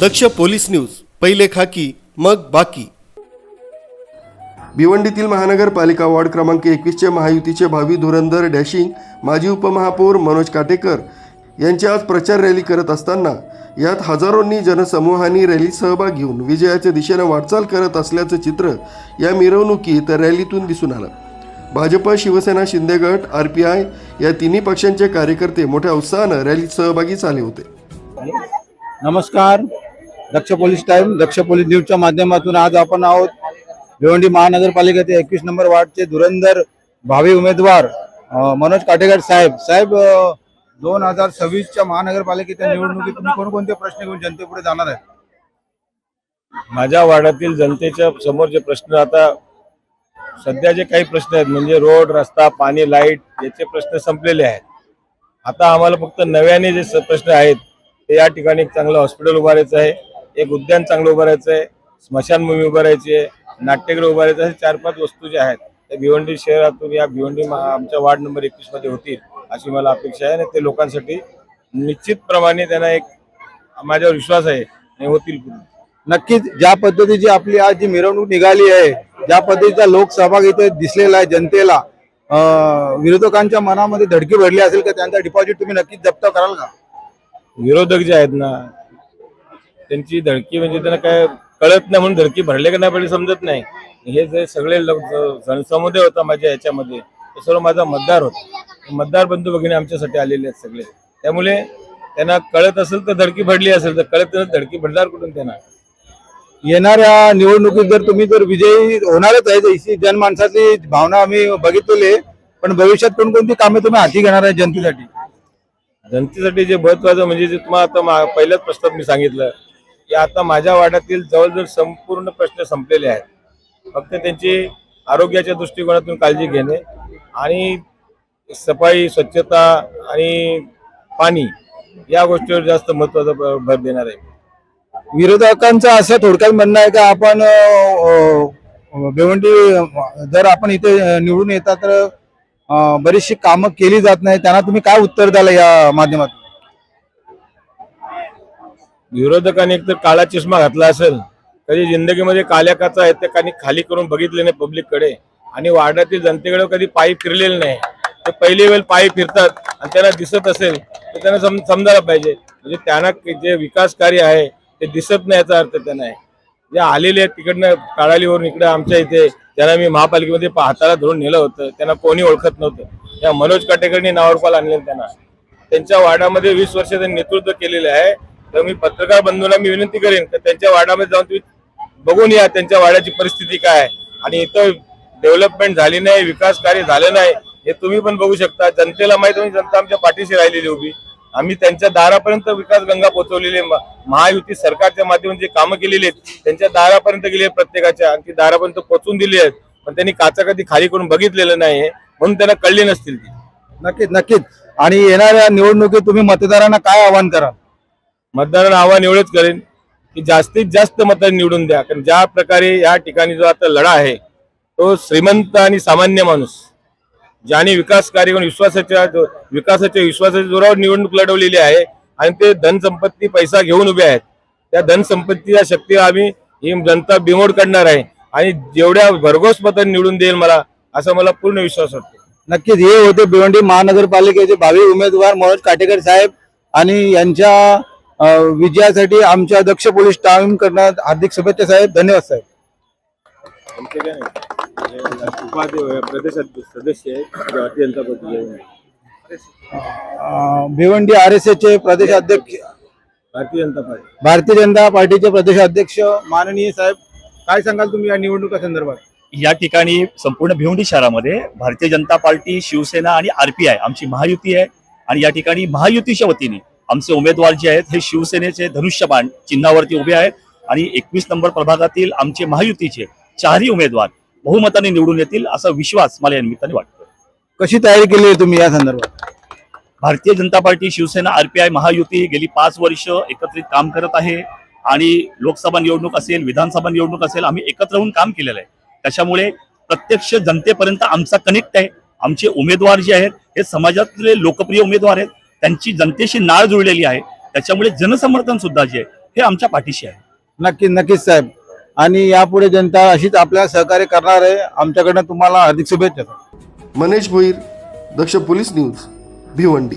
दक्ष police news पहिले खाकी मग बाकी. भिवंडीतील महानगरपालिका वॉर्ड क्रमांक एकवीसचे महायुतीचे भावी धुरंधर डॅशिंग माजी उपमहापौर मनोज काटेकर यांची आज प्रचार रॅली करत असताना यात हजारोंनी जनसमूहांनी रॅलीत सहभाग घेऊन विजयाच्या दिशेनं वाटचाल करत असल्याचं चित्र या मिरवणुकीत रॅलीतून दिसून आलं. भाजप शिवसेना शिंदे गट आर पी आय या तिन्ही पक्षांचे कार्यकर्ते मोठ्या उत्साहानं रॅलीत सहभागी झाले होते. नमस्कार. Daksh police time Daksh police न्यूजच्या माध्यमातून आज आपण आहोत. भिवंडी महानगरपालिकेचे एकवीस नंबर वार्डचे धुरंधर भावी उमेदवार मनोज काटेकर साहेब. साहेब दोन हजार सव्वीसच्या महानगरपालिकेच्या निवडणुकीत तुम्ही कोणकोणते प्रश्न घेऊन जनतेपुढे जाणार आहे माझ्या वाड्यातील जनतेच्या समोर जे प्रश्न आता सध्या जे काही प्रश्न आहेत म्हणजे रोड रस्ता पाणी लाइट याचे प्रश्न संपलेले आहेत. आता आम्हाला फक्त नव्याने जे प्रश्न आहेत ते या ठिकाणी एक चांगलं हॉस्पिटल उभारायचं आहे. एक उद्यान चांगलं उभारायचं आहे स्मशानभूमी उभारायची आहे नाट्यगृह उभारायचं आहे चार पाच वस्तू ज्या आहेत त्या भिवंडी शहरातून या भिवंडी आमच्या वार्ड नंबर एकवीसमध्ये होतील अशी मला अपेक्षा आहे. आणि ते लोकांसाठी निश्चितप्रमाणे त्यांना एक माझ्यावर विश्वास आहे आणि होतील नक्कीच ज्या पद्धतीची आपली आज जी मिरवणूक निघाली आहे ज्या पद्धतीचा लोकसहभाग इथे दिसलेला आहे जनतेला विरोधकांच्या मनामध्ये धडकी भरली असेल का त्यांचा डिपॉझिट तुम्ही नक्कीच जप्त कराल का? विरोधक जे आहेत ना त्यांची धडकी म्हणजे त्यांना काय कळत नाही म्हणून धडकी भरले का नाही पडले समजत नाही. हे जे सगळे लोक जनसमुदाय होता माझ्या याच्यामध्ये ते सर्व माझा मतदार होता. मतदार बंधू भगिनी आमच्यासाठी आलेले आहेत सगळे. त्यामुळे त्यांना कळत असेल तर धडकी भरली असेल तर कळत धडकी भरणार कुठून त्यांना? येणाऱ्या निवडणुकीत जर तुम्ही जर विजयी होणारच आहे अशी जनमानसाची भावना आम्ही बघितलेली आहे पण भविष्यात कोणकोणती कामे तुम्ही हाती घेणार आहे जनतेसाठी? जनतेसाठी जे महत्वाचं म्हणजे जे तुम्हाला आता पहिल्याच प्रश्नात मी सांगितलं की आता माझ्या वाड्यातील जवळजवळ संपूर्ण प्रश्न संपलेले आहेत. फक्त त्यांची आरोग्याच्या दृष्टिकोनातून काळजी घेणे आणि सफाई स्वच्छता आणि पाणी या गोष्टीवर जास्त महत्त्वाचा भर देणार आहे विरोधकांचं असं थोडक्यात म्हणणं आहे का आपण अं, भिवंडी जर आपण इथे निवडून येतात तर बरीचशी कामं केली जात नाही. त्यांना तुम्ही काय उत्तर द्याल या माध्यमातून? विरोधकांनी एकतर काळा चष्मा घातला असेल कधी जिंदगीमध्ये काल्या काचा आहेत त्या काही खाली करून बघितले नाही पब्लिककडे. आणि वार्डातील जनतेकडे कधी पायी फिरलेले नाही. ते पहिली वेळ पायी फिरतात आणि त्यांना दिसत असेल तर त्यांना सम समजायला पाहिजे. म्हणजे त्यांना जे विकास कार्य आहे ते दिसत नाही याचा अर्थ त्यांना आहे. जे आलेले आहेत तिकडनं काळालीवरून इकडे आमच्या इथे त्यांना मी महापालिकेमध्ये पाहताला धरून नेलं होतं. त्यांना कोणी ओळखत नव्हतं. त्या मनोज काटेकरनी नावारपाल आणले त्यांना. त्यांच्या वार्डामध्ये वीस वर्ष त्यांनी नेतृत्व केलेलं आहे. तर मी पत्रकार बंधूंना मी विनंती करेन तर त्यांच्या वाड्यामध्ये जाऊन तुम्ही बघून या त्यांच्या वाड्याची परिस्थिती काय आहे. आणि इथं डेव्हलपमेंट झाली नाही विकास कार्य झालं नाही हे तुम्ही पण बघू शकता. जनतेला माहीत म्हणजे जनता आमच्या पाठीशी राहिलेली उभी. आम्ही त्यांच्या दारापर्यंत विकास गंगा पोहोचवलेली आहे. महायुती सरकारच्या माध्यमातून जे कामं केलेली आहेत त्यांच्या दारापर्यंत गेली आहेत प्रत्येकाच्या. आणि ती दारापर्यंत पोहोचून दिली आहेत. पण त्यांनी काचा कधी खाली करून बघितलेलं नाही म्हणून त्यांना कळली नसतील ती. नक्कीच नक्कीच. आणि येणाऱ्या निवडणुकीत तुम्ही मतदारांना काय आवाहन करा मतदारांना आव्हान एवढंच करेन की जास्तीत जास्त मतं निवडून द्या. कारण ज्या प्रकारे या ठिकाणी जो आता लढा आहे तो श्रीमंत आणि सामान्य माणूस ज्याने विकास कार्य करून विश्वासाच्या विकासाच्या विश्वासाच्या जोरावर निवडणूक लढवलेली आहे आणि ते धनसंपत्ती पैसा घेऊन उभे आहेत त्या धनसंपत्तीच्या शक्तीवर आम्ही ही जनता बिमोड करणार आहे आणि जेवढ्या भरघोस मतं निवडून देईल मला असा मला पूर्ण विश्वास वाटतो नक्कीच हे होते भिवंडी महानगरपालिकेचे भावी उमेदवार मनोज काटेकर साहेब आणि यांच्या विजयासाठी आमच्या दक्ष पोलीस टाइम करण्यात हार्दिक शुभेच्छा साहेब. धन्यवाद साहेब. आमचे काय नाही. उपाध्य प्रदेश सदस्य आहेत भारतीय जनता पार्टी अं, भिवंडी आर एस चे प्रदेश अध्यक्ष भारतीय जनता पार्टी. भारतीय जनता पार्टीचे प्रदेश अध्यक्ष माननीय साहेब काय सांगाल तुम्ही या निवडणुका संदर्भात? या ठिकाणी संपूर्ण भिवंडी शहरामध्ये भारतीय जनता पार्टी शिवसेना आणि आरपीआय आमची महायुती आहे. आणि या ठिकाणी महायुतीच्या वतीने आमचे उमेदवार जे आहेत हे शिवसेनेचे धनुष्यबाण चिन्हावरती उभे आहेत. आणि एकवीस नंबर प्रभागातील आमचे महायुतीचे चारही उमेदवार बहुमताने निवडून येतील असा विश्वास मला या निमित्ताने वाटतो कशी तयारी केली आहे तुम्ही या संदर्भात? भारतीय जनता पार्टी शिवसेना आरपीआय महायुती गेली पाच वर्ष एकत्रित काम करत आहे. आणि लोकसभा निवडणूक असेल विधानसभा निवडणूक असेल आम्ही एकत्र होऊन काम केलेलं आहे. त्याच्यामुळे प्रत्यक्ष जनतेपर्यंत आमचा कनेक्ट आहे. आमचे उमेदवार जे आहेत हे समाजातले लोकप्रिय उमेदवार आहेत. त्यांची जनतेशी नाळ जुळलेली आहे. त्याच्यामुळे जनसमर्थन सुद्धा जे आहे हे आमच्या पाठीशी आहे. नक्की नक्कीच साहेब. आणि यापुढे जनता अशीच आपल्याला सहकार्य करणार आहे. आमच्याकडनं तुम्हाला हार्दिक शुभेच्छा मनेश भोईर दक्ष पोलीस न्यूज भिवंडी.